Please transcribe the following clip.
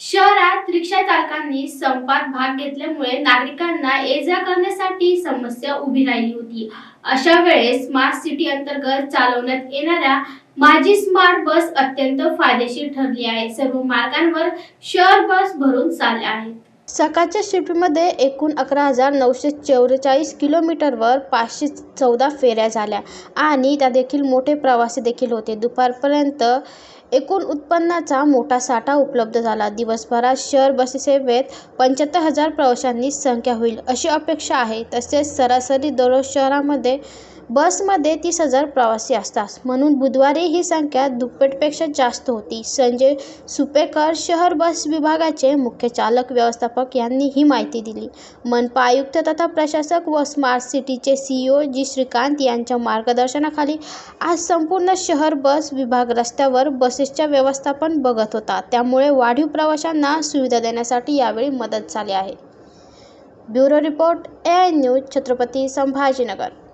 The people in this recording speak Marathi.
शहरात रिक्षा चालकांनी संपात भाग घेतल्यामुळे नागरिकांना ये जा करण्यासाठी समस्या उभी राहिली होती. अशा वेळेस स्मार्ट सिटी अंतर्गत चालवण्यात येणाऱ्या माझी स्मार्ट बस अत्यंत फायदेशीर ठरली आहे. सर्व मार्गांवर शहर बस भरून चालल्या आहेत. सकाळच्या शिफ्टमध्ये एकूण अकरा हजार नऊशे चौवेचाळीस किलोमीटरवर पाचशे चौदा फेऱ्या झाल्या आणि त्या देखील मोठे प्रवासी देखील होते. दुपारपर्यंत एकूण उत्पन्नाचा मोठा साठा उपलब्ध झाला. दिवसभरात शहर बससेवेत पंच्याहत्तर हजार प्रवाशांची संख्या होईल अशी अपेक्षा आहे. तसेच सरासरी दररोज शहरामध्ये बसमध्ये तीस हजार प्रवासी असतात. म्हणून बुधवारी ही संख्या दुप्पटपेक्षा जास्त होती. संजय सुपेकर शहर बस विभागाचे मुख्य चालक व्यवस्थापक यांनी ही माहिती दिली. मनपा आयुक्त तथा प्रशासक व स्मार्ट सिटीचे सीईओ जी. श्रीकांत यांच्या मार्गदर्शनाखाली आज संपूर्ण शहर बस विभाग रस्त्यावर बस बसेसच्या व्यवस्थापन बघत होता. त्यामुळे वाढीव प्रवाशांना सुविधा देण्यासाठी यावेळी मदत झाली आहे. Bureau report A news Chhatrapati Sambhajinagar.